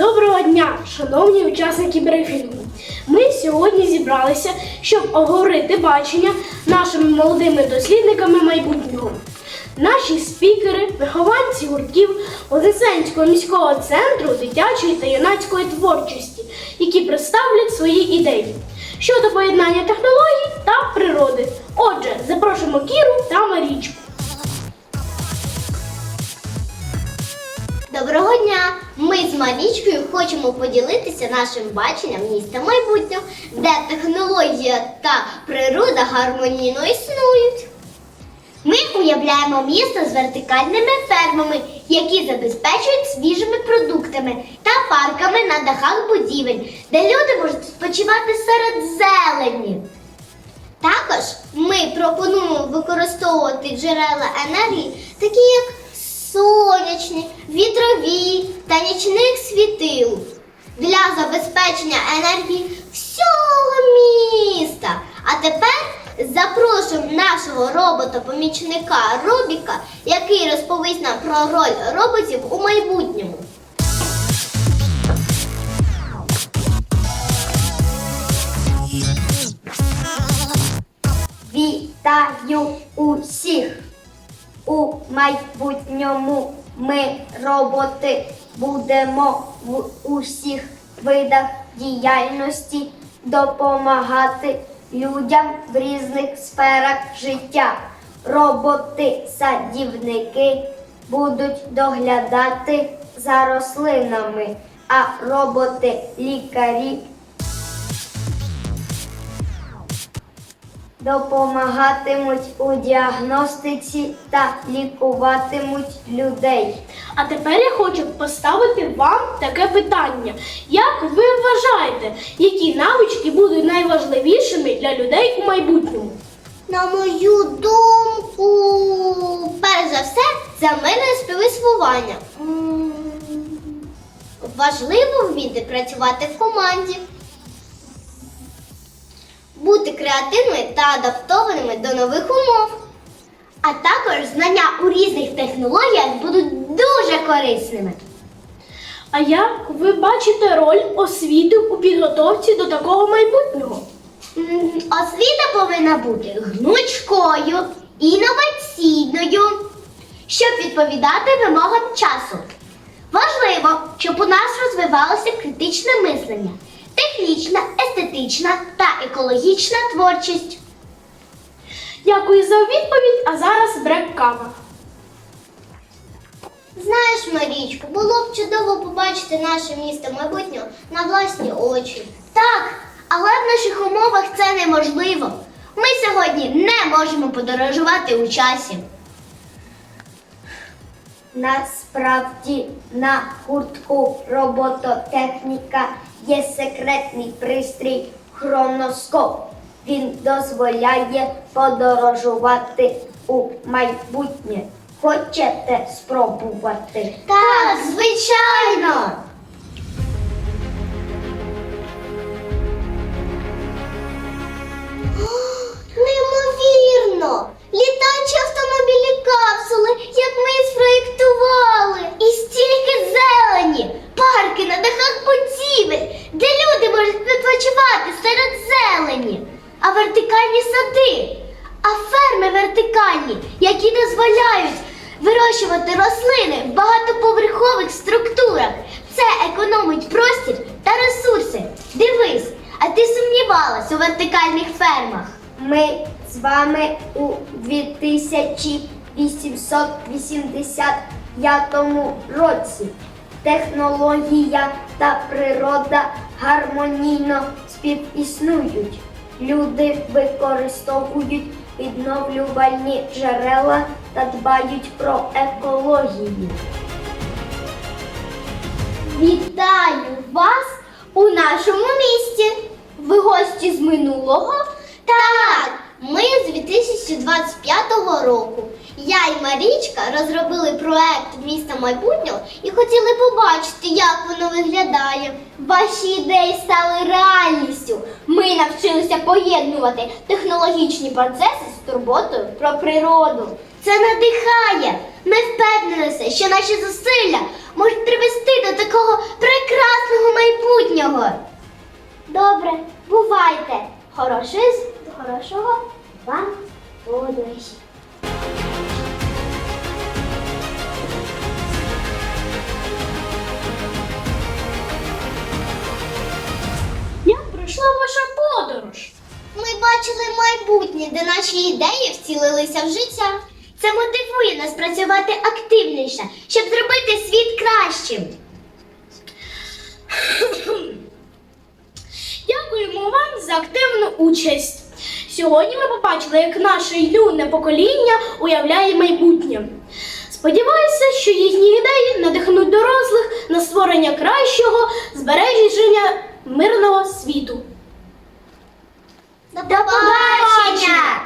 Доброго дня, шановні учасники брифінгу. Ми сьогодні зібралися, щоб обговорити бачення нашими молодими дослідниками майбутнього. Наші спікери, вихованці гуртків Вознесенського міського центру дитячої та юнацької творчості, які представлять свої ідеї щодо поєднання технологій та природи. Отже, запрошуємо Кіру та Марічку. Доброго дня! Ми з Марічкою хочемо поділитися нашим баченням міста майбутнього, де технологія та природа гармонійно існують. Ми уявляємо місто з вертикальними фермами, які забезпечують свіжими продуктами та парками на дахах будівель, де люди можуть спочивати серед зелені. Також ми пропонуємо використовувати джерела енергії, такі як сонячні, вітрові та нічних світил для забезпечення енергії всього міста. А тепер запрошуємо нашого робота-помічника Рубіка, який розповість нам про роль роботів у майбутньому. Вітаю усіх! У майбутньому ми, роботи, будемо в усіх видах діяльності допомагати людям в різних сферах життя. Роботи-садівники будуть доглядати за рослинами, а роботи-лікарі допомагатимуть у діагностиці та лікуватимуть людей. А тепер я хочу поставити вам таке питання. Як ви вважаєте, які навички будуть найважливішими для людей у майбутньому? На мою думку, перш за все, це мирне співіснування. Важливо вміти працювати в команді, бути креативними та адаптованими до нових умов. А також знання у різних технологіях будуть дуже корисними. А як ви бачите роль освіти у підготовці до такого майбутнього? М, Освіта повинна бути гнучкою, інноваційною, щоб відповідати вимогам часу. Важливо, щоб у нас розвивалося критичне мислення, технічна, естетична та екологічна творчість. Дякую за відповідь, а зараз брек кава. Знаєш, Марічко, було б чудово побачити наше місто майбутнього на власні очі. Так, але в наших умовах це неможливо. Ми сьогодні не можемо подорожувати у часі. Насправді на гуртку робототехніка є секретний пристрій хроноскоп. Він дозволяє подорожувати у майбутнє. Хочете спробувати? Так, звичайно. Ферми які дозволяють вирощувати рослини в багатоповерхових структурах. Це економить простір та ресурси. Дивись, а ти сумнівалась у вертикальних фермах. Ми з вами у 2885 році. Технологія та природа гармонійно співіснують. Люди використовують відновлювальні джерела та дбають про екологію. Вітаю вас у нашому місті. Ви гості з минулого? Так, ми з 2025 року. Я і Марічка розробили проект міста майбутнього і хотіли побачити, як воно виглядає. Ваші ідеї стали реальністю. Ми навчилися поєднувати технологічні процеси з турботою про природу. Це надихає. Ми впевнилися, що наші зусилля можуть привести до такого прекрасного майбутнього. Добре, бувайте! Хороший з хорошого вам подорожі! Майбутнє, де наші ідеї вцілилися в життя. Це мотивує нас працювати активніше, щоб зробити світ кращим. Дякуємо вам за активну участь. Сьогодні ми побачили, як наше юне покоління уявляє майбутнє. Сподіваюся, що їхні ідеї надихнуть дорослих на створення кращого збереження мирного світу. До побачення!